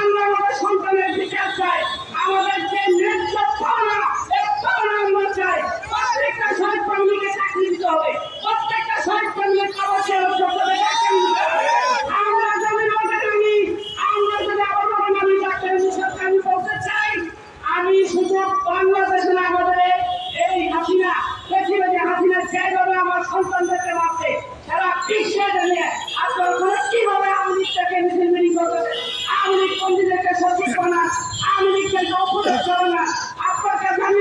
আমরা আমাদের সন্তানের বিচার চাই। আমাদের যে ন্যায্য পাওনা এক পাওনা আমরা চাই। প্রত্যেকটা শহীদ কর্মীকে চাকরি দিতে হবে। প্রত্যেকটা শহীদ কর্মীর কাগজে আমরা যদি নামি আমরা যদি আবার নামি ডাক্তার হিসাবে আমি বলতে চাই কীভাবে আমি তাকে মিছিল মিটিং করতেছে আপনাকে জানি